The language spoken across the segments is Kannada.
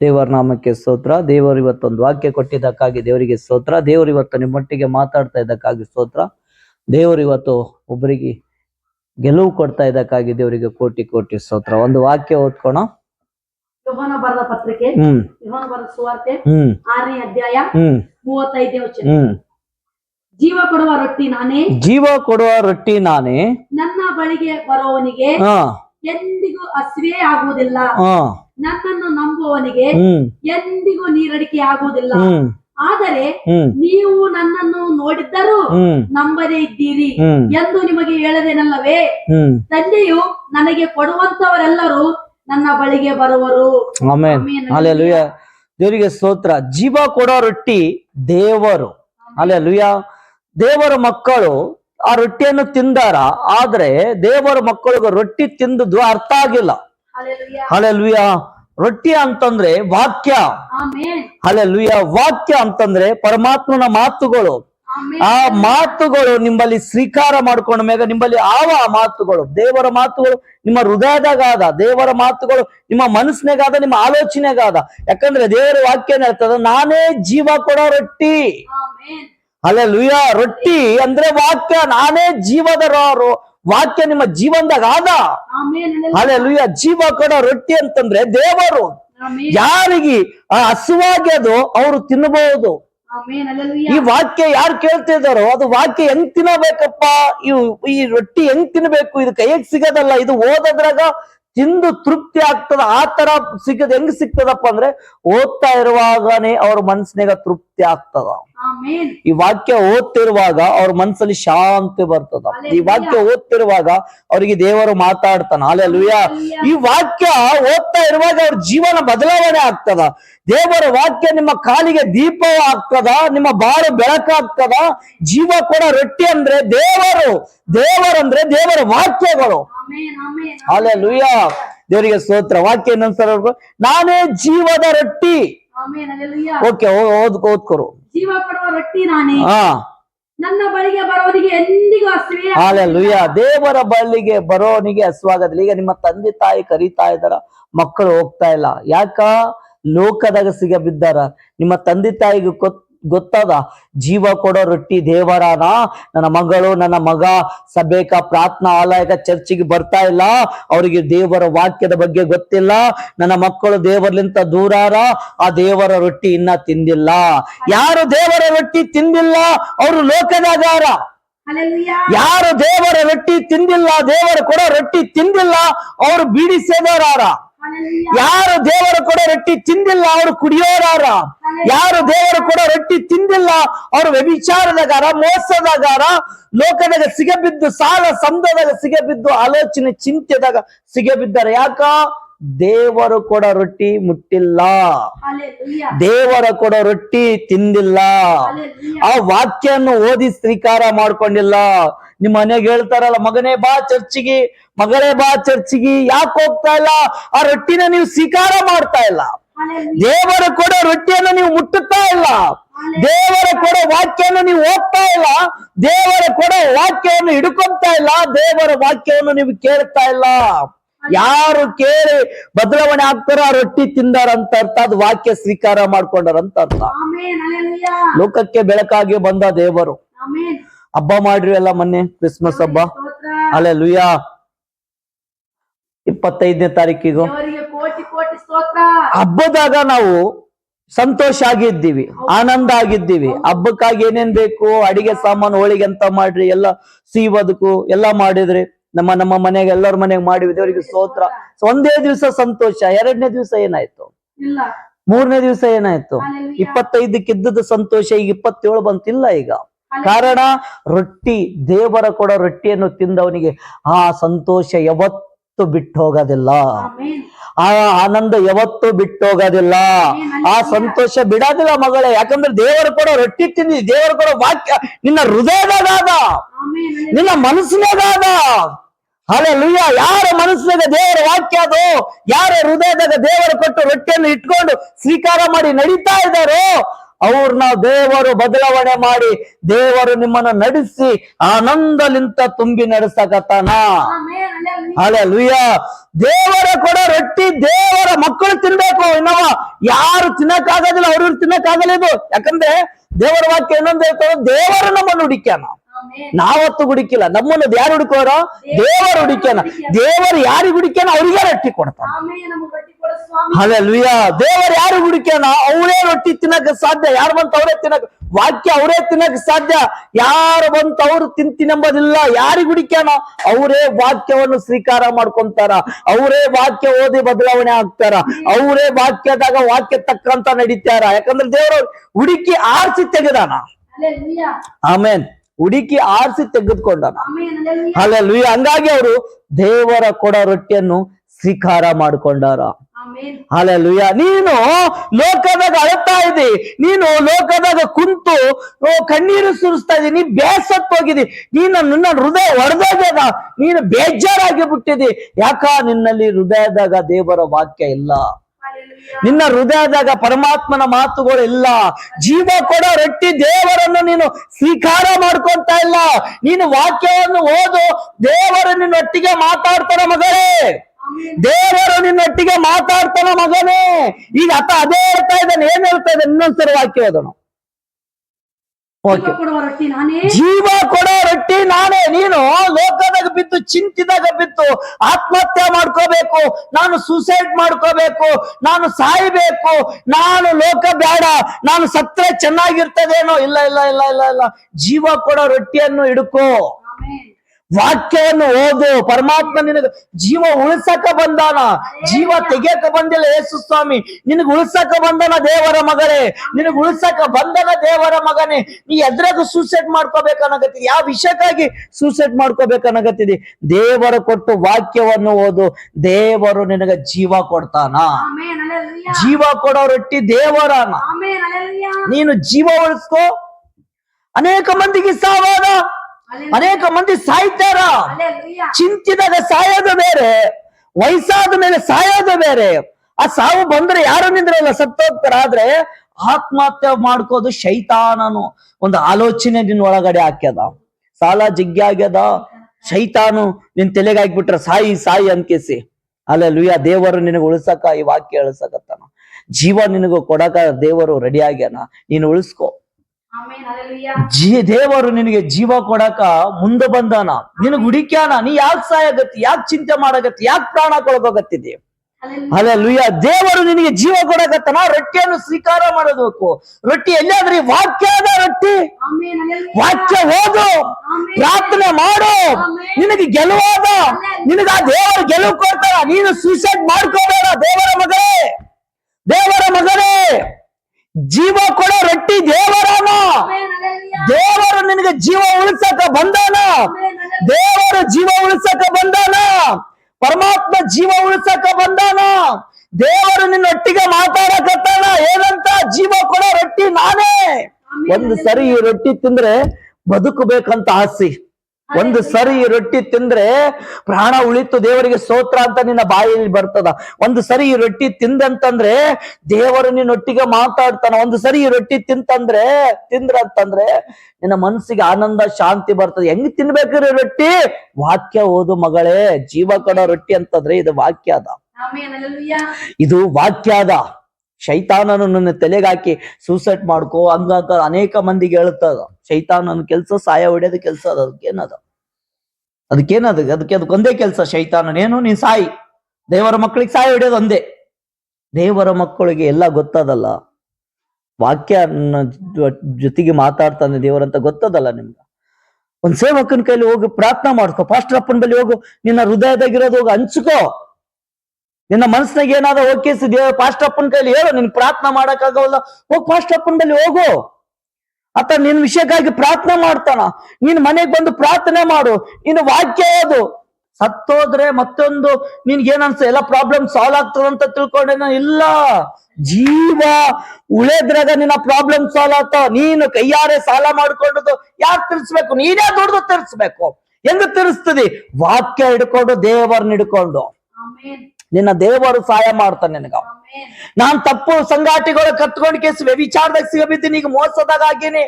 ದೇವರ ನಾಮಕ್ಕೆ ಸ್ತೋತ್ರ. ದೇವರು ಇವತ್ತೊಂದು ವಾಕ್ಯ ಕೊಟ್ಟಿದ್ದಕ್ಕಾಗಿ ದೇವರಿಗೆ ಸ್ತೋತ್ರ. ದೇವರು ಇವತ್ತು ನಿಮ್ಮೊಟ್ಟಿಗೆ ಮಾತಾಡ್ತಾ ಇದ್ದಕ್ಕಾಗಿ ಸ್ತೋತ್ರ. ದೇವರು ಇವತ್ತು ಒಬ್ಬರಿಗೆ ಗೆಲುವು ಕೊಡ್ತಾ ಇದ್ದಕ್ಕಾಗಿ ದೇವರಿಗೆ ಕೋಟಿ ಕೋಟಿ ಸ್ತೋತ್ರ. ಒಂದು ವಾಕ್ಯ ಓದ್ಕೋಣ. ಯೋಹಾನ ಬರೆದ ಪತ್ರಿಕೆ. ಹ್ಮ್. ಯೋಹಾನ ಬರೆದ ಸುವಾರ್ತೆ. ಹ್ಮ್. ಆರನೇ ಅಧ್ಯಾಯ ಹ್ಮ್. ಮೂವತ್ತೈದನೇ ವಚನ. ಹ್ಮ್. ಜೀವ ಕೊಡುವ ರೊಟ್ಟಿ ನಾನೇ? ಜೀವ ಕೊಡುವ ರೊಟ್ಟಿ ನಾನೇ? ನನ್ನ ಬಳಿಗೆ ಬರೋವನಿಗೆ ಎಂದಿಗೂ ಹಸಿವೆ ಆಗುವುದಿಲ್ಲ. ನನ್ನನ್ನು ನಂಬುವವನಿಗೆ ಎಂದಿಗೂ ನೀರಡಿಕೆ ಆಗುವುದಿಲ್ಲ. ಆದರೆ ನೀವು ನನ್ನನ್ನು ನೋಡಿದ್ದರೂ ನಂಬದೇ ಇದ್ದೀರಿ ಎಂದು ನಿಮಗೆ ಹೇಳದೇನಲ್ಲವೇ? ತಂದೆಯು ನನಗೆ ಕೊಡುವಂತವರೆಲ್ಲರೂ ನನ್ನ ಬಳಿಗೆ ಬರುವರು. ದೇವರಿಗೆ ಸ್ತೋತ್ರ. ಜೀವ ಕೊಡೋ ರೊಟ್ಟಿ ದೇವರು. ಅಲ್ಲೆಲುಯ್ಯ ದೇವರ ಮಕ್ಕಳು ಆ ರೊಟ್ಟಿಯನ್ನು ತಿಂದಾರ ಆದ್ರೆ ದೇವರ ಮಕ್ಕಳಿಗೂ ರೊಟ್ಟಿ ತಿಂದದ್ದು ಅರ್ಥ ಆಗಿಲ್ಲ. ಹಲ್ಲೆಲೂಯಾ. ಅಲ್ಲೆಲುಯ್ಯ ರೊಟ್ಟಿ ಅಂತಂದ್ರೆ ವಾಕ್ಯ. ಆಮೆನ್ ಅಲ್ಲೆಲುಯ್ಯ ವಾಕ್ಯ ಅಂತಂದ್ರೆ ಪರಮಾತ್ಮನ ಮಾತುಗಳು. ಆ ಮಾತುಗಳು ನಿಮ್ಮಲ್ಲಿ ಸ್ವೀಕಾರ ಮಾಡ್ಕೊಂಡ ಮೇಲೆ ನಿಮ್ಮಲ್ಲಿ ಆವ ಆ ಮಾತುಗಳು. ದೇವರ ಮಾತುಗಳು ನಿಮ್ಮ ಹೃದಯದಾಗಾದ ದೇವರ ಮಾತುಗಳು ನಿಮ್ಮ ಮನಸ್ಸಿನಾಗಾದ ನಿಮ್ಮ ಆಲೋಚನೆಗಾದ ಯಾಕಂದ್ರೆ ದೇವರ ವಾಕ್ಯ ಹೇಳ್ತದ? ನಾನೇ ಜೀವ ಕೊಡೋ ರೊಟ್ಟಿ. ಅಲ್ಲೇ ಲುಯ್ಯ ರೊಟ್ಟಿ ಅಂದ್ರೆ ವಾಕ್ಯ. ನಾನೇ ಜೀವದ ವಾಕ್ಯ ನಿಮ್ಮ ಜೀವನದಾಗ ಆದ. ಆಮೆನ್ ಅಲ್ಲೇ ಲುಯ್ಯ ಜೀವ ಕೊಡೋ ರೊಟ್ಟಿ ಅಂತಂದ್ರೆ ದೇವರು. ಯಾರಿಗೆ? ಆ ಹಸುವಾಗ್ಯದು ಅವರು ತಿನ್ನಬಹುದು. ಈ ವಾಕ್ಯ ಯಾರು ಕೇಳ್ತಿದಾರೋ ಅದು ವಾಕ್ಯ ಹೆಂಗ್ ತಿನ್ನಬೇಕಪ್ಪ? ಇವು ಈ ರೊಟ್ಟಿ ಹೆಂಗ್ ತಿನ್ಬೇಕು ಇದು ಕೈಯಕ್ ಸಿಗೋದಲ್ಲ ಇದು ಓದೋದ್ರಾಗ ತಿಂದು ತೃಪ್ತಿ ಆಗ್ತದ. ಆ ತರ ಸಿಗದ್ ಹೆಂಗ್ ಸಿಗ್ತದಪ್ಪ ಅಂದ್ರೆ ಓದ್ತಾ ಇರುವಾಗನೇ ಅವ್ರ ಮನ್ಸಿನಾಗ ತೃಪ್ತಿ ಆಗ್ತದ. ಈ ವಾಕ್ಯ ಓದ್ತಿರುವಾಗ ಅವ್ರ ಮನ್ಸಲ್ಲಿ ಶಾಂತಿ ಬರ್ತದ. ಈ ವಾಕ್ಯ ಓದ್ತಿರುವಾಗ ಅವರಿಗೆ ದೇವರು ಮಾತಾಡ್ತಾನ. ಅಲ್ಲೆಲುಯ್ಯ ಈ ವಾಕ್ಯ ಓದ್ತಾ ಇರುವಾಗ ಅವ್ರ ಜೀವನ ಬದಲಾವಣೆ ಆಗ್ತದ. ದೇವರ ವಾಕ್ಯ ನಿಮ್ಮ ಕಾಲಿಗೆ ದೀಪ ಆಗ್ತದ ನಿಮ್ಮ ಬಾಳು ಬೆಳಕಾಗ್ತದ. ಜೀವ ಕೂಡ ರೊಟ್ಟಿ ಅಂದ್ರೆ ದೇವರು ದೇವರಂದ್ರೆ ದೇವರ ವಾಕ್ಯಗಳು. ಅಲ್ಲೇ ಆಮೆನ್ ಅಲ್ಲೆಲುಯ್ಯ ದೇವರಿಗೆ ಸ್ತೋತ್ರ. ವಾಕ್ಯ ಇನ್ನೊಂದ್ಸಲ ನಾನೇ ಜೀವದ ರೊಟ್ಟಿ. ಓಕೆ ಓದ್ಕೋ ಓದ್ಕೊರು. ಜೀವ ಕೊಡುವ ರೊಟ್ಟಿ ನಾನೇ. ಹಾ. ನನ್ನ ಬಳಿಗೆ ಬರೋನಿಗೆ ಎಂದಿಗೂ ಹಸಿವೆ ದೇವರ ಬಳಿಗೆ ಬರೋನಿಗೆ ಹಸುವಾಗದಿಲ್ಲ ಈಗ ನಿಮ್ಮ ತಂದೆ ತಾಯಿ ಕರೀತಾ ಇದ್ದಾರ ಮಕ್ಕಳು ಹೋಗ್ತಾ ಇಲ್ಲ. ಯಾಕ? ಲೋಕದಾಗ ಸಿಗ ಬಿದ್ದಾರ ನಿಮ್ಮ ತಂದೆ ತಾಯಿಗೆ ಗೊತ್ ಗೊತ್ತದ? ಜೀವ ಕೊಡೋ ರೊಟ್ಟಿ ದೇವರಾನ? ನನ್ನ ಮಗಳು ನನ್ನ ಮಗ ಸಭೆಕ ಪ್ರಾರ್ಥನಾ ಆಲಯಕ ಚರ್ಚಿಗೆ ಬರ್ತಾ ಇಲ್ಲ. ಅವರಿಗೆ ದೇವರ ವಾಕ್ಯದ ಬಗ್ಗೆ ಗೊತ್ತಿಲ್ಲ. ನನ್ನ ಮಕ್ಕಳು ದೇವರ್ಲಿಂತ ದೂರಾರ. ಆ ದೇವರ ರೊಟ್ಟಿ ಇನ್ನ ತಿಂದಿಲ್ಲ. ಯಾರು ದೇವರ ರೊಟ್ಟಿ ತಿಂದಿಲ್ಲ? ಅವರು ಲೋಕದಾಗಾರ ಯಾರು ದೇವರ ರೊಟ್ಟಿ ತಿಂದಿಲ್ಲ ದೇವರ ಕೊಡೋ ರೊಟ್ಟಿ ತಿಂದಿಲ್ಲ ಅವರು ಬೀಡಿ ಸೇದೋರಾರ. ಯಾರು ದೇವರು ಕೂಡ ರೊಟ್ಟಿ ತಿಂದಿಲ್ಲ ಅವರು ಕುಡಿಯೋರಾರ ಯಾರು ದೇವರು ಕೂಡ ರೊಟ್ಟಿ ತಿಂದಿಲ್ಲ ಅವರು ವ್ಯಭಿಚಾರದಗಾರ ಮೋಸದಗಾರ ಲೋಕದಾಗ ಸಿಗಬಿದ್ದು ಸಾಲ ಸಂದದಾಗ ಸಿಗಬಿದ್ದು ಆಲೋಚನೆ ಚಿಂತೆದಾಗ ಸಿಗಬಿದ್ದಾರೆ. ಯಾಕ? ದೇವರು ಕೊಡ ರೊಟ್ಟಿ ಮುಟ್ಟಿಲ್ಲ. ದೇವರ ಕೊಡೋ ರೊಟ್ಟಿ ತಿಂದಿಲ್ಲ. ಆ ವಾಕ್ಯನ್ನು ಓದಿ ಸ್ವೀಕಾರ ಮಾಡ್ಕೊಂಡಿಲ್ಲ. ನಿಮ್ಮ ಮನೆಗೆ ಹೇಳ್ತಾರಲ್ಲ ಮಗನೇ ಬಾ ಚರ್ಚಿಗೆ ಮಗಳೇ ಬಾ ಚರ್ಚಿಗೆ ಯಾಕೆ ಹೋಗ್ತಾ ಇಲ್ಲ? ಆ ರೊಟ್ಟಿನ ನೀವು ಸ್ವೀಕಾರ ಮಾಡ್ತಾ ಇಲ್ಲ. ದೇವರು ದೇವರ ಕೊಡೋ ರೊಟ್ಟಿಯನ್ನು ನೀವು ಮುಟ್ಟುತ್ತಾ ಇಲ್ಲ. ದೇವರ ಕೊಡೋ ವಾಕ್ಯವನ್ನು ನೀವು ಓದ್ತಾ ಇಲ್ಲ. ದೇವರ ಕೊಡೋ ವಾಕ್ಯವನ್ನು ಹಿಡ್ಕೊಂತಾ ಇಲ್ಲ. ದೇವರ ವಾಕ್ಯವನ್ನು ನೀವು ಕೇಳ್ತಾ ಇಲ್ಲ. ಯಾರು ಕೇಳಿ ಬದಲಾವಣೆ ಆಗ್ತಾರ ಆ ರೊಟ್ಟಿ ತಿಂದಾರ ಅಂತ ಅರ್ಥ ಅದು ವಾಕ್ಯ ಸ್ವೀಕಾರ ಮಾಡ್ಕೊಂಡಾರ ಅಂತ ಅರ್ಥ. ಲೋಕಕ್ಕೆ ಬೆಳಕಾಗಿ ಬಂದ ದೇವರು. ಹಬ್ಬ ಮಾಡ್ರಿ ಅಲ್ಲ ಮೊನ್ನೆ ಕ್ರಿಸ್ಮಸ್ ಹಬ್ಬ. ಅಲ್ಲೇ ಲುಯ್ಯ ಇಪ್ಪತ್ತೈದನೇ ತಾರೀಕಿಗೂ. ಹಬ್ಬದಾಗ ನಾವು ಸಂತೋಷ ಆಗಿದ್ದೀವಿ ಆನಂದ ಆಗಿದ್ದೀವಿ. ಹಬ್ಬಕ್ಕಾಗಿ ಏನೇನ್ ಬೇಕು ಅಡಿಗೆ ಸಾಮಾನು ಹೋಳಿಗೆ ಅಂತ ಮಾಡ್ರಿ ಎಲ್ಲ ಸಿಹಿ ಬದುಕು ಎಲ್ಲ ಮಾಡಿದ್ರಿ. ನಮ್ಮ ನಮ್ಮ ಮನೆಗೆ ಎಲ್ಲರ ಮನೆಗೆ ಮಾಡಿವಿ. ದೇವರಿಗೆ ಸ್ತೋತ್ರ. ಒಂದೇ ದಿವಸ ಸಂತೋಷ. ಎರಡನೇ ದಿವಸ ಏನಾಯ್ತು? ಮೂರನೇ ದಿವಸ ಏನಾಯ್ತು? ಇಪ್ಪತ್ತೈದಕ್ಕಿದ್ದದ ಸಂತೋಷ ಈಗ ಇಪ್ಪತ್ತೇಳು ಬಂತಿಲ್ಲ ಈಗ. ಕಾರಣ ರೊಟ್ಟಿ ದೇವರ ಕೊಡೋ ರೊಟ್ಟಿಯನ್ನು ತಿಂದವನಿಗೆ ಆ ಸಂತೋಷ ಯಾವತ್ತು ಬಿಟ್ಟು ಹೋಗೋದಿಲ್ಲ ಆ ಆನಂದ ಯಾವತ್ತು ಬಿಟ್ಟು ಹೋಗೋದಿಲ್ಲ ಆ ಸಂತೋಷ ಬಿಡೋದಿಲ್ಲ ಮಗಳೇ. ಯಾಕಂದ್ರೆ ದೇವರು ಕೊಡೋ ರೊಟ್ಟಿ ತಿಂದಿ ದೇವರು ಕೊಡೋ ವಾಕ್ಯ ನಿನ್ನ ಹೃದಯದಾದ. ನಿನ್ನ ಮನಸ್ಸಿನಾಗಾದ ಲುಯ್ಯ ಯಾರ ಮನಸ್ಸಾಗ ದೇವರ ವಾಕ್ಯ ಅದು? ಯಾರ ಹೃದಯದಾಗ ದೇವರು ಕೊಟ್ಟು ರೊಟ್ಟಿಯನ್ನು ಇಟ್ಕೊಂಡು ಸ್ವೀಕಾರ ಮಾಡಿ ನಡೀತಾ ಇದ್ದಾರೋ? ಅವ್ರನ್ನ ದೇವರು ಬದಲಾವಣೆ ಮಾಡಿ ದೇವರು ನಿಮ್ಮನ್ನ ನಡೆಸಿ ಆನಂದಲಿಂತ ತುಂಬಿ ನಡೆಸಕತ್ತಾನ. ಅಲ್ಲ ಲುಯ್ಯ ದೇವರ ಕೊಡ ರೊಟ್ಟಿ ದೇವರ ಮಕ್ಕಳು ತಿನ್ಬೇಕು. ಇನ್ನವ ಯಾರು ತಿನ್ನಕ್ಕಾಗೋದಿಲ್ಲ ಅವ್ರಿಗೆ ತಿನ್ನಕ್ ಆಗಲಿದು ಯಾಕಂದ್ರೆ ದೇವರ ವಾಕ್ಯ ಇನ್ನೊಂದು ಹೇಳ್ತಾರೆ ದೇವರು ನಮ್ಮನ್ನು ಹುಡುಕ್ಯಾನ. ನಾವತ್ತು ಹುಡುಕಿಲ್ಲ. ನಮ್ಮನ್ನು ಯಾರು ಹುಡುಕೋರೋ? ದೇವರು ಹುಡುಕ್ಯಾನ? ದೇವರು ಯಾರಿಗೆ ಹುಡುಕ್ಯಾನ? ಅವ್ರಿಗೆ ರೊಟ್ಟಿ ಕೊಡ್ತಾನ. ಲುಯ್ಯ ದೇವರು ಯಾರು ಹುಡುಕ್ಯಾನ? ಅವರೇ ರೊಟ್ಟಿ ತಿನ್ನಕ್ ಸಾಧ್ಯ. ಯಾರು ಬಂತ ಅವರೇ ತಿನ್ನಕ್? ವಾಕ್ಯ ಅವರೇ ತಿನ್ನಕ್ ಸಾಧ್ಯ. ಯಾರು ಬಂತ ಅವ್ರು ತಿಂತಿನೆಂಬುದಿಲ್ಲ. ಯಾರಿಗ್ ಹುಡುಕ್ಯಾನ? ಅವರೇ ವಾಕ್ಯವನ್ನು ಸ್ವೀಕಾರ ಮಾಡ್ಕೊಂತಾರ. ಅವರೇ ವಾಕ್ಯ ಓದಿ ಬದಲಾವಣೆ ಆಗ್ತಾರ. ಅವರೇ ವಾಕ್ಯದಾಗ ವಾಕ್ಯ ತಕ್ಕಂತ ನಡೀತಾರ. ಯಾಕಂದ್ರೆ ದೇವರು ಹುಡುಕಿ ಆರಿಸಿ ತೆಗೆದಾನ. ಆಮೇನ್. ಹುಡುಕಿ ಆರಿಸಿ ತೆಗೆದುಕೊಂಡಾನ ಅಲ್ಲ ಹಲ್ಲೆಲೂಯಾ. ಅಲ್ಲೆಲ್ಲೂಯ್ಯ ಹಂಗಾಗಿ ಅವರು ದೇವರ ಕೊಡ ರೊಟ್ಟಿಯನ್ನು ಸ್ವೀಕಾರ ಮಾಡ್ಕೊಂಡಾರ. ಆಮೇನ್. ಅಲ್ಲೆಲ್ಲೂಯ್ಯ ನೀನು ಲೋಕದಾಗ ಅಳತಾ ಇದ್ದಿ. ನೀನು ಲೋಕದಾಗ ಕುಂತು ಕಣ್ಣೀರು ಸುರಿಸ್ತಾ ಇದ್ದಿ. ನೀ ಬೇಸತ್ ಹೋಗಿದಿ ನೀನು ನಿನ್ನ ಹೃದಯ ಒಡೆದೋಗ್ಯದ ನೀನು ಬೇಜಾರಾಗಿ ಬಿಟ್ಟಿದಿ ಯಾಕ? ನಿನ್ನಲ್ಲಿ ಹೃದಯದಾಗ ದೇವರ ವಾಕ್ಯ ಇಲ್ಲ. ನಿನ್ನ ಹೃದಯದಾಗ ಪರಮಾತ್ಮನ ಮಾತುಗಳೆಲ್ಲ ಜೀವ ಕೊಡೋ ರೊಟ್ಟಿ ದೇವರನ್ನು ನೀನು ಸ್ವೀಕಾರ ಮಾಡ್ಕೊಂತ ಇಲ್ಲ. ನೀನು ವಾಕ್ಯವನ್ನು ಓದು ದೇವರು ನಿನ್ನೊಟ್ಟಿಗೆ ಮಾತಾಡ್ತಾನ ಮಗಳೇ. ದೇವರು ನಿನ್ನೊಟ್ಟಿಗೆ ಮಾತಾಡ್ತಾನ ಮಗನೇ. ಈಗ ಅತ ಅದೇ ಹೇಳ್ತಾ ಇದ್ದಾನೆ ಏನ್ ಹೇಳ್ತಾ ಇದ್ದಾನೆ? ಇನ್ನೊಂದ್ಸರಿ ವಾಕ್ಯ ಓದೋಣ. ಓಕೆ. ಜೀವ ಕೊಡೋ ರೊಟ್ಟಿ ನಾನೇ. ನೀನು ಲೋಕದಾಗ ಬಿತ್ತು ಚಿಂತಿದಾಗ ಬಿತ್ತು ಆತ್ಮಹತ್ಯೆ ಮಾಡ್ಕೋಬೇಕು ನಾನು ಸೂಸೈಡ್ ಮಾಡ್ಕೋಬೇಕು ನಾನು ಸಾಯ್ಬೇಕು ನಾನು ಲೋಕ ಬೇಡ ನಾನು ಸತ್ರೆ ಚೆನ್ನಾಗಿರ್ತದೇನೋ ಇಲ್ಲ ಇಲ್ಲ ಇಲ್ಲ ಇಲ್ಲ ಇಲ್ಲ. ಜೀವ ಕೊಡೋ ರೊಟ್ಟಿಯನ್ನು ಹಿಡ್ಕೋ. ವಾಕ್ಯವನ್ನು ಓದು ಪರಮಾತ್ಮ ನಿನಗೆ ಜೀವ ಉಳಿಸಕ ಬಂದಾನ? ಜೀವ ತೆಗಿಯಕ ಬಂದಿಲ್ಲ ಯೇಸು ಸ್ವಾಮಿ. ನಿನಗ ಉಳಿಸಕ ಬಂದನ ದೇವರ ಮಗನೇ. ನಿನಗ ಉಳಿಸಕ ಬಂದನ ದೇವರ ಮಗನೇ. ನೀ ಎದ್ರಾಗ ಸೂಸೈಡ್ ಮಾಡ್ಕೋಬೇಕನ್ನಗತ್ತಿದೆ ಯಾವ ವಿಷಯಕ್ಕಾಗಿ ಸೂಸೈಡ್ ಮಾಡ್ಕೋಬೇಕನ್ನಗತ್ತಿದೆ ದೇವರು ಕೊಟ್ಟು ವಾಕ್ಯವನ್ನು ಓದು. ದೇವರು ನಿನಗ ಜೀವ ಕೊಡ್ತಾನ. ಜೀವ ಕೊಡೋ ರೊಟ್ಟಿ ದೇವರನ ನೀನು ಜೀವ ಉಳಿಸ್ಕೋ. ಅನೇಕ ಮಂದಿಗೆ ಸಾವಾದ. ಅನೇಕ ಮಂದಿ ಸಾಯ್ತಾರ. ಚಿಂತಿದಾಗ ಸಾಯೋದು ಬೇರೆ ವಯಸ್ಸಾದ ಮೇಲೆ ಸಾಯೋದು ಬೇರೆ. ಆ ಸಾವು ಬಂದ್ರೆ ಯಾರು ನಿಂದ್ರಲ್ಲ ಸತ್ತೋಗ್ತಾರ. ಆದ್ರೆ ಆತ್ಮಹತ್ಯೆ ಮಾಡ್ಕೋದು ಶೈತಾನನು. ಒಂದು ಆಲೋಚನೆ ನಿನ್ ಒಳಗಡೆ ಹಾಕ್ಯದ. ಸಾಲ ಜಿಗ್ಗಿ ಆಗ್ಯದ. ಶೈತಾನು ನಿನ್ ತಲೆಗೆ ಹಾಕ್ಬಿಟ್ರ ಸಾಯಿ ಸಾಯಿ ಅನ್ಕೇಸಿ ಅಲ್ಲ ಲುಯ್ಯ ದೇವರು ನಿನಗೆ ಉಳಿಸಕ ಈ ವಾಕ್ಯ ಉಳಿಸಕತ್ತಾನ ಜೀವ ನಿನಗೂ ಕೊಡಕ ದೇವರು ರೆಡಿ ಆಗ್ಯಾನ. ನೀನು ಉಳಿಸ್ಕೋ. ಜೀ ದೇವರು ನಿನಗೆ ಜೀವ ಕೊಡಕ ಮುಂದೆ ಬಂದಾನ. ನಿನಗ್ ಹುಡಿಕ್ಯಾನ? ನೀ ಯಾಕೆ ಸಾಯಗತ್ತಿ ಯಾಕೆ ಚಿಂತೆ ಮಾಡಗತ್ತಿ ಯಾಕೆ ಪ್ರಾಣ ಕೊಡ್ಕೋಗತ್ತಿದ್ದಿ ಹಲ್ಲೆಲೂಯಾ ಅಲ್ಲ ಲುಯ್ಯ ದೇವರು ನಿನಗೆ ಜೀವ ಕೊಡಕತ್ತನ? ರೊಟ್ಟಿಯನ್ನು ಸ್ವೀಕಾರ ಮಾಡಬೇಕು. ರೊಟ್ಟಿ ಎಲ್ಲಾದ್ರಿ ವಾಕ್ಯ ಅದ ರೊಟ್ಟಿ? ವಾಕ್ಯ ಓದು. ಪ್ರಾರ್ಥನೆ ಮಾಡು. ನಿನಗೆ ಗೆಲುವಾದ ನಿನಗ ಆ ದೇವರು ಗೆಲುವು ಕೊಡ್ತಾರ ನೀನು ಸೂಸೈಡ್ ಮಾಡ್ಕೋಬೇಡ ದೇವರ ಮಗಳೇ. ದೇವರ ಮಗನೇ ಜೀವ ಕೊಡೋ ರೊಟ್ಟಿ ದೇವರನ? ದೇವರು ನಿನಗೆ ಜೀವ ಉಳಿಸಕ ಬಂದಾನ? ದೇವರು ಜೀವ ಉಳಿಸಕ ಬಂದಾನ? ಪರಮಾತ್ಮ ಜೀವ ಉಳಿಸಕ ಬಂದಾನ? ದೇವರು ನಿನ್ನೊಟ್ಟಿಗೆ ಮಾತಾಡಕತ್ತಾನ? ಏನಂತ ಜೀವ ಕೊಡೋ ರೊಟ್ಟಿ ನಾನೇ? ಒಂದು ಸರಿ ಈ ರೊಟ್ಟಿ ತಿಂದ್ರೆ ಬದುಕಬೇಕಂತ ಆಸೆ. ಒಂದು ಸರಿ ರೊಟ್ಟಿ ತಿಂದ್ರೆ ಪ್ರಾಣ ಉಳಿತು ದೇವರಿಗೆ ಸ್ತೋತ್ರ ಅಂತ ನಿನ್ನ ಬಾಯಲ್ಲಿ ಬರ್ತದ. ಒಂದು ಸರಿ ಈ ರೊಟ್ಟಿ ತಿಂದಂತಂದ್ರೆ ದೇವರು ನಿನ್ನೊಟ್ಟಿಗೆ ಮಾತಾಡ್ತಾನ. ಒಂದು ಸರಿ ಈ ರೊಟ್ಟಿ ತಿಂತಂದ್ರೆ ತಿಂದ್ರ ಅಂತಂದ್ರೆ ನಿನ್ನ ಮನಸ್ಸಿಗೆ ಆನಂದ ಶಾಂತಿ ಬರ್ತದೆ. ಹೆಂಗ್ ತಿನ್ಬೇಕ್ರಿ ರೊಟ್ಟಿ? ವಾಕ್ಯ ಓದು ಮಗಳೇ ಜೀವ ಕೊಡೋ ರೊಟ್ಟಿ ಅಂತಂದ್ರೆ ಇದು ವಾಕ್ಯ ಅದ. ಇದು ವಾಕ್ಯ ಅದ. ಶೈತಾನನು ತಲೆಗಾಕಿ ಸೂಸೈಡ್ ಮಾಡ್ಕೋ. ಹಂಗಾಕ ಅನೇಕ ಮಂದಿಗೆ ಹೇಳ್ತದ ಶೈತಾನನ ಕೆಲಸ ಸಾಯ ಹೊಡೆಯೋದು ಕೆಲಸ ಅದ. ಅದಕ್ಕೇನದ? ಅದಕ್ಕೇನದ? ಅದಕ್ಕೆ ಅದಕ್ಕೊಂದೇ ಕೆಲಸ. ಶೈತಾನನೇನು, ನೀನ್ ಸಾಯಿ. ದೇವರ ಮಕ್ಕಳಿಗೆ ಸಾಯ ಹೊಡೆಯೋದು ಒಂದೇ. ದೇವರ ಮಕ್ಕಳಿಗೆ ಎಲ್ಲ ಗೊತ್ತದಲ್ಲ? ವಾಕ್ಯ ಜೊತೆಗೆ ಮಾತಾಡ್ತಾನೆ ದೇವರಂತ ಗೊತ್ತದಲ್ಲ ನಿಮ್ಗೆ? ಒಂದ್ ಸೇವಕನ ಕೈಲಿ ಹೋಗಿ ಪ್ರಾರ್ಥನಾ ಮಾಡ್ಕೋ. ಪಾಸ್ಟರ್ ಅಪ್ಪನ ಬಳಿ ಹೋಗು. ನಿನ್ನ ಹೃದಯದಾಗಿರೋದು ಹೋಗಿ. ಹಂಚ್ಕೋ. ನಿನ್ನ ಮನಸ್ಸಿನಾಗ ಏನಾದ ಓಕೆ ದೇವ ಪಾಸ್ಟ್ ಅಪ್ಪನ ಕೈಲಿ ಹೇಳು, ನಿನ್ ಪ್ರಾರ್ಥನಾ ಮಾಡಕ್ಕಾಗವಲ್ಲ ಹೋಗ್ ಪಾಸ್ಟ್ ಅಪ್ಪನ ಬಳಿ ಹೋಗು. ಆತ ನಿನ್ ವಿಷಯಕ್ಕಾಗಿ ಪ್ರಾರ್ಥನೆ ಮಾಡ್ತಾನ. ನೀನ್ ಮನೆಗ್ ಬಂದು ಪ್ರಾರ್ಥನೆ ಮಾಡು. ನಿನ್ನ ವಾಕ್ಯ ಅದು. ಸತ್ತೋದ್ರೆ ಮತ್ತೊಂದು ನಿನ್ಗೆ ಏನನ್ಸ ಎಲ್ಲ ಪ್ರಾಬ್ಲಮ್ ಸಾಲ್ವ್ ಆಗ್ತದಂತ ತಿಳ್ಕೊಂಡೇನ ಇಲ್ಲ. ಜೀವ ಉಳೇದ್ರಾಗ ನಿನ್ನ ಪ್ರಾಬ್ಲಮ್ ಸಾಲ್ವ್ ಆಗ್ತಾವ. ನೀನು ಕೈಯಾರೆ ಸಾಲ ಮಾಡ್ಕೊಂಡದು ಯಾರು ತಿರ್ಸ್ಬೇಕು? ನೀನೇ ದುಡ್ದು ತಿರ್ಸ್ಬೇಕು. ಹೆಂಗ್ ತಿರ್ಸ್ತದಿ? ವಾಕ್ಯ ಹಿಡ್ಕೊಂಡು, ದೇವರನ್ನ ಹಿಡ್ಕೊಂಡು. ನಿನ್ನ ದೇವರು ಸಹಾಯ ಮಾಡ್ತಾನೆ ನಿನಗ. ನಾನ್ ತಪ್ಪು ಸಂಗಾಟಿಗಳ ಕತ್ಕೊಂಡ್ ಕೇಸ್ ವ್ಯವಿಚಾರದಾಗ ಸಿಗಬಿದ್ದೀನಿ ಈಗ ಮೋಸದಾಗ ಆಗೇನಿ.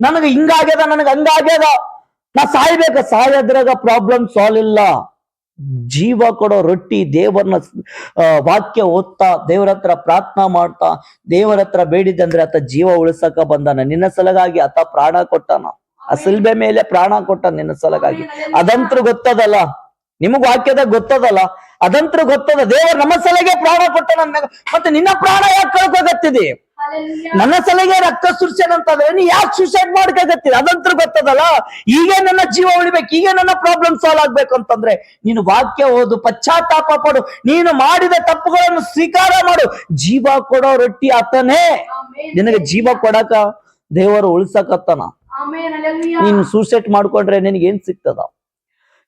ನನಗ ಹಿಂಗಾಗ್ಯದ ನನಗ ಹಂಗಾಗ್ಯದ. ನಾ ಸಾಯ್ಬೇಕ. ಸಾಯದ್ರಾಗ ಪ್ರಾಬ್ಲಮ್ ಸಾಲ್ವ್ ಇಲ್ಲ. ಜೀವ ಕೊಡೋ ರೊಟ್ಟಿ ದೇವರನ್ನ ವಾಕ್ಯ ಓದ್ತಾ ದೇವರ ಹತ್ರ ಪ್ರಾರ್ಥನಾ ಮಾಡ್ತಾ ದೇವರ ಹತ್ರ ಬೇಡಿದಂದ್ರೆ ಆತ ಜೀವ ಉಳಿಸಕ ಬಂದಾನ. ನಿನ್ನ ಸಲಗಾಗಿ ಆತ ಪ್ರಾಣ ಕೊಟ್ಟಾನ. ಆ ಸಿಲ್ಬೆ ಮೇಲೆ ಪ್ರಾಣ ಕೊಟ್ಟ ನಿನ್ನ ಸಲಗಾಗಿ. ಅದಂತ್ರು ಗೊತ್ತದಲ್ಲ. ನಿಮಗ್ ವಾಕ್ಯದ ಗೊತ್ತದಲ್ಲ? ಅದಂತ್ರು ಗೊತ್ತದ? ದೇವರು ನಮ್ಮ ಸಲಗೆ ಪ್ರಾಣ ಕೊಟ್ಟ ನನ್ನ ಮತ್ತೆ ನಿನ್ನ ಪ್ರಾಣ ಯಾಕೆ ಕಳ್ಕೋಗತ್ತಿದೆ. ನನ್ನ ಸಲಗೆ ರಕ್ತ ಸುರ್ಸೇನಂತಂದ್ರೆ ನೀ ಯಾಕೆ ಸೂಸೈಡ್ ಮಾಡ್ಕೋಗತ್ತಿದೆ ಅದಂತ್ರು ಗೊತ್ತದಲ್ಲ? ಈಗ ನನ್ನ ಜೀವ ಉಳಿಬೇಕು ಈಗ ನನ್ನ ಪ್ರಾಬ್ಲಮ್ ಸಾಲ್ವ್ ಆಗ್ಬೇಕು ಅಂತಂದ್ರೆ ನೀನು ವಾಕ್ಯ ಓದು ಪಶ್ಚಾತ್ತಾಪ ಪಡು ನೀನು ಮಾಡಿದ ತಪ್ಪುಗಳನ್ನು ಸ್ವೀಕಾರ ಮಾಡು. ಜೀವ ಕೊಡೋ ರೊಟ್ಟಿ ಆತನೇ. ನಿನಗೆ ಜೀವ ಕೊಡಕ ದೇವರು ಉಳ್ಸಕತ್ತನ. ನೀನು ಸೂಸೈಡ್ ಮಾಡ್ಕೊಂಡ್ರೆ ನಿನಗೆ ಏನ್ ಸಿಗ್ತದ?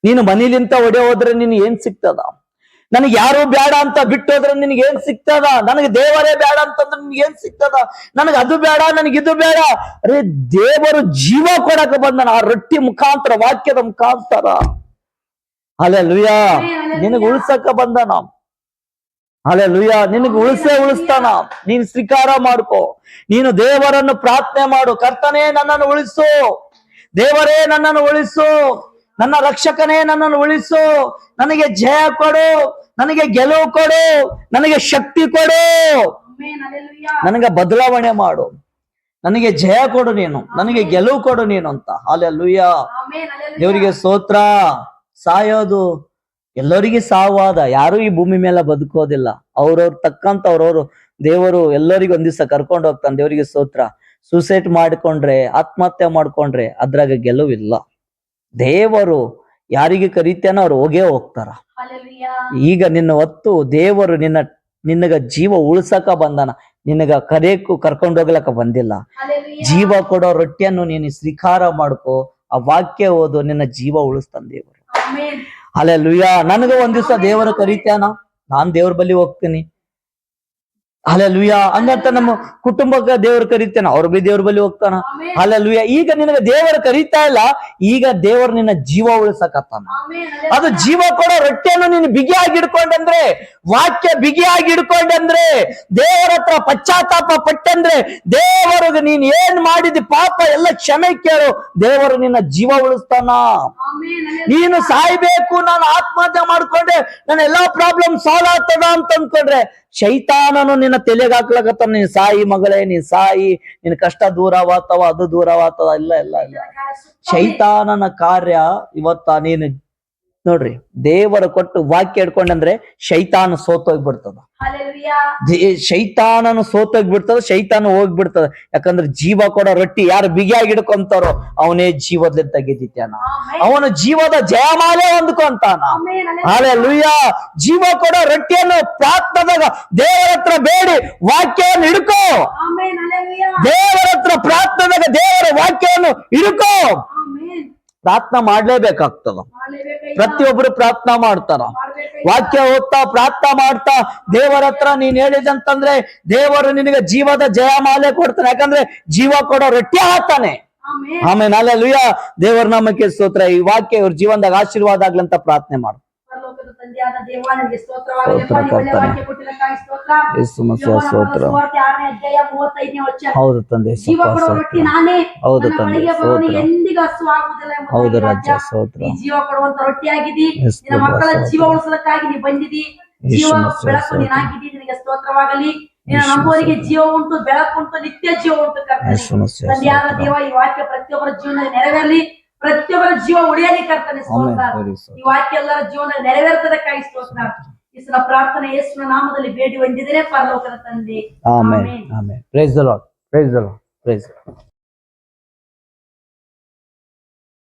ನೀನು ಮನೇಲಿಂತ ಒಡೆ ಹೋದ್ರೆ ನಿನಗೆ ಏನ್ ಸಿಗ್ತದ? ನನಗೆ ಯಾರು ಬೇಡ ಅಂತ ಬಿಟ್ಟು ಹೋದ್ರೆ ನಿನಗೆ ಏನ್ ಸಿಗ್ತದ? ನನಗೆ ದೇವರೇ ಬೇಡ ಅಂತಂದ್ರೆ ನಿನ್ಗೆ ಏನ್ ಸಿಗ್ತದ? ನನಗೆ ಅದು ಬೇಡ ನನಗೆ ಇದು ಬೇಡ ಅರೆ ದೇವರು ಜೀವ ಕೊಡಕ ಬಂದನ ಆ ರೊಟ್ಟಿ ಮುಖಾಂತರ ವಾಕ್ಯದ ಮುಖಾಂತರ. ಅಲೆ ಲುಯ್ಯ ನಿನಗೆ ಉಳಿಸಕ ಬಂದನ. ಅಲೆ ಲುಯ್ಯ ನಿನಗೆ ಉಳಿಸೇ ಉಳಿಸ್ತಾನ. ನೀನ್ ಸ್ವೀಕಾರ ಮಾಡ್ಕೋ. ನೀನು ದೇವರನ್ನು ಪ್ರಾರ್ಥನೆ ಮಾಡು. ಕರ್ತನೇ ನನ್ನನ್ನು ಉಳಿಸು. ದೇವರೇ ನನ್ನನ್ನು ಉಳಿಸು. ನನ್ನ ರಕ್ಷಕನೇ ನನ್ನನ್ನು ಉಳಿಸು. ನನಗೆ ಜಯ ಕೊಡು. ನನಗೆ ಗೆಲುವು ಕೊಡು. ನನಗೆ ಶಕ್ತಿ ಕೊಡು. ನನಗೆ ಬದಲಾವಣೆ ಮಾಡು. ನನಗೆ ಜಯ ಕೊಡು ನೀನು. ನನಗೆ ಗೆಲುವು ಕೊಡು ನೀನು ಅಂತ. ಅಲ್ಲೆ ಲೂಯ್ಯ ಆಮೆನ್. Hallelujah. ದೇವರಿಗೆ ಸೋತ್ರ ಸಾಯೋದು. ಎಲ್ಲರಿಗೆ ಸಾವಾದ. ಯಾರು ಈ ಭೂಮಿ ಮೇಲೆ ಬದುಕೋದಿಲ್ಲ. ಅವ್ರವ್ರ ತಕ್ಕಂತ ಅವ್ರವ್ರು ದೇವರು ಎಲ್ಲರಿಗೂ ಒಂದ್ ದಿವಸ ಕರ್ಕೊಂಡು ಹೋಗ್ತಾನೆ. ದೇವರಿಗೆ ಸೋತ್ರ ಸೂಸೈಡ್ ಮಾಡ್ಕೊಂಡ್ರೆ ಆತ್ಮಹತ್ಯೆ ಮಾಡ್ಕೊಂಡ್ರೆ ಅದ್ರಾಗ ಗೆಲುವಿಲ್ಲ. ದೇವರು ಯಾರಿಗೆ ಕರೀತಾನೋ ಅವ್ರು ಹೋಗೇ ಹೋಗ್ತಾರ. ಈಗ ನಿನ್ನ ಹೊತ್ತು ದೇವರು ನಿನ್ನ ನಿನಗ ಜೀವ ಉಳ್ಸಕ ಬಂದನ. ನಿನಗ ಕರೆಯಕ್ಕೂ ಕರ್ಕೊಂಡು ಹೋಗ್ಲಕ್ಕ ಬಂದಿಲ್ಲ. ಜೀವ ಕೊಡೋ ರೊಟ್ಟಿಯನ್ನು ನೀನು ಸ್ವೀಕಾರ ಮಾಡ್ಕೋ. ಆ ವಾಕ್ಯ ಓದು ನಿನ್ನ ಜೀವ ಉಳಿಸ್ತಾನ ದೇವರು. ಅಲ್ಲೇ ಲುಯ್ಯ ನನಗ ಒಂದ್ ದಿವಸ ದೇವರು ಕರೀತಾನ ನಾನ್ ದೇವ್ರ ಬಳಿ ಹೋಗ್ತೀನಿ. ಅಲ್ಲೇ ಲುಯ್ಯ ಹಂಗಂತ ನಮ್ಮ ಕುಟುಂಬಕ್ಕೆ ದೇವರು ಕರೀತಾನ ಅವ್ರ ಬಿ ದೇವ್ರ ಬಳಿ ಹೋಗ್ತಾನ ಆಮೆನ್. ಅಲ್ಲೇ ಲುಯ್ಯ ಈಗ ನಿನಗ ದೇವರು ಕರೀತಾ ಇಲ್ಲ ಈಗ ದೇವರು ನಿನ್ನ ಜೀವ ಉಳಿಸಕತ್ತಾನ. ಅದು. ಜೀವ ಕೊಡೋ ರೊಟ್ಟಿಯನ್ನು ನೀನು ಬಿಗಿಯಾಗಿ ಹಿಡ್ಕೊಂಡಂದ್ರೆ ವಾಕ್ಯ ಬಿಗಿಯಾಗಿ ಹಿಡ್ಕೊಂಡಂದ್ರೆ ದೇವರ ಹತ್ರ ಪಶ್ಚಾತ್ತಾಪ ಪಟ್ಟಂದ್ರೆ ದೇವರಿಗೆ ನೀನ್ ಏನ್ ಮಾಡಿದಿ ಪಾಪ ಎಲ್ಲ ಕ್ಷಮೆ ಕೇಳು ದೇವರು ನಿನ್ನ ಜೀವ ಉಳಿಸ್ತಾನ. ನೀನು ಸಾಯ್ಬೇಕು ನಾನು ಆತ್ಮಹತ್ಯೆ ಮಾಡ್ಕೊಂಡ್ರೆ ನನ್ನ ಎಲ್ಲಾ ಪ್ರಾಬ್ಲಮ್ ಸಾಲ್ವ್ ಆಗ್ತದ ಅಂತ ಅನ್ಕೊಂಡ್ರೆ ಶೈತಾನನು ನಿನ್ನ ತಲೆಗೆ ಹಾಕ್ಲಕತ್ತ ನೀನ್ ಸಾಯಿ ಮಗಳೇ, ನೀನ್ ಸಾಯಿ, ನಿನ್ ಕಷ್ಟ ದೂರವಾತವ ಅದು ದೂರವಾತವ ಇಲ್ಲ ಇಲ್ಲ ಇಲ್ಲ. ಶೈತಾನನ ಕಾರ್ಯ ಇವತ್ತ ನೀನು ನೋಡ್ರಿ, ದೇವರ ಕೊಟ್ಟು ವಾಕ್ಯ ಹಿಡ್ಕೊಂಡಂದ್ರೆ ಶೈತಾನ ಸೋತೋಗ್ಬಿಡ್ತದ. Hallelujah. ಸೋತಾಗ್ ಶೈತಾನನು ಸೋತೋಗ್ಬಿಡ್ತದ ಶೈತಾನ ಹೋಗ್ಬಿಡ್ತದ ಯಾಕಂದ್ರೆ ಜೀವ ಕೊಡೋ ರೊಟ್ಟಿ ಯಾರು ಬಿಗಿಯಾಗಿ ಹಿಡ್ಕೊಂತಾರೋ ಅವನೇ ಜೀವದಲ್ಲಿ ಗೆದ್ದಿತ್ತಾನ ಆಮೆನ್. ಅವನು ಜೀವದ ಜಯಮಾಲೆ ಹೊಂದ್ಕೊಂತಾನ. ಹಾಲೆ ಲುಯ್ಯ ಜೀವ ಕೊಡೋ ರೊಟ್ಟಿಯನ್ನು ಪ್ರಾರ್ಥನೆ ದೇವರ ಹತ್ರ ಬೇಡಿ ವಾಕ್ಯವನ್ನು ಹಿಡ್ಕೋ. ದೇವರ ಹತ್ರ ಪ್ರಾರ್ಥನೆ ದೇವರ ವಾಕ್ಯವನ್ನು ಹಿಡ್ಕೋ. ಪ್ರಾರ್ಥನೆ ಮಾಡ್ಲೇಬೇಕಾಗ್ತದ. ಪ್ರತಿಯೊಬ್ರು ಪ್ರತಿಯೊಬ್ಬರು ಪ್ರಾರ್ಥನಾ ಮಾಡ್ತಾರ. ವಾಕ್ಯ ಓದ್ತಾ ಪ್ರಾರ್ಥನಾ ಮಾಡ್ತಾ ದೇವರ ಹತ್ರ ನೀನ್ ಹೇಳಿದಂತಂದ್ರೆ ದೇವರು ನಿನಗೆ ಜೀವದ ಜಯಮಾಲೆ ಕೊಡ್ತಾನೆ. ಯಾಕಂದ್ರೆ ಜೀವ ಕೊಡೋ ರೊಟ್ಟಿ ಹಾಕ್ತಾನೆ. ಆಮೇಲೆ ಅಲ್ಲ ಲುಯ್ಯ ದೇವರ ನಾಮಕ್ಕೆ ಸ್ತೋತ್ರ. ಈ ವಾಕ್ಯ ಇವ್ರ ಜೀವನದಾಗ ಆಶೀರ್ವಾದ ಆಗ್ಲಂತ ಪ್ರಾರ್ಥನೆ ಮಾಡು. ಪರಲೋಕದ ತಂದೆಯಾದ ಹೌದು ತಂದೆ ಜೀವ ರೊಟ್ಟಿ ನಾನೇ. ಹೌದು ತಂದೆ ಹೌದು ಸ್ತೋತ್ರ. ಜೀವ ಕೊಡುವಂತ ರೊಟ್ಟಿ ಮಕ್ಕಳ ಜೀವ ಉಳಿಸಲಕ್ಕಾಗಿ ನೀ ಬಂದಿದಿ ಜೀವ ಬೆಳಕು ನಿನಗೆ ಸ್ತೋತ್ರವಾಗಲಿ. ನಿನ್ನ ಜೀವ ಉಂಟು ಬೆಳಕು ಉಂಟು ನಿತ್ಯ ಜೀವ ಉಂಟು ಕರ್ತನೆ. ದೇವ ಈ ವಾಕ್ಯ ಪ್ರತಿಯೊಬ್ಬರ ಜೀವನದಲ್ಲಿ ನೆರವೇರಲಿ. ಪ್ರತಿಯೊಬ್ಬರ ಜೀವ ಉಳಿಯಲಿ ಕರ್ತನೆ ಸ್ತೋತ್ರ. ಆಮೆನ್. Very ಸ್ತೋತ್ರ. ಈ ವಾಕ್ಯ ಎಲ್ಲರ ಜೀವನದಲ್ಲಿ ನೆರವೇರ್ತದಕ್ಕಾಗಿ ಸ್ತೋತ್ರ. ಇಸ್ನ ಪ್ರಾರ್ಥನೆ ಯೇಸುವಿನ ನಾಮದಲ್ಲಿ ಬೇಡಿ ಹೊಂದಿದರೆ ಪರಲೋಕದ ತಂದೆ. Amen amen. Praise the Lord praise the Lord praise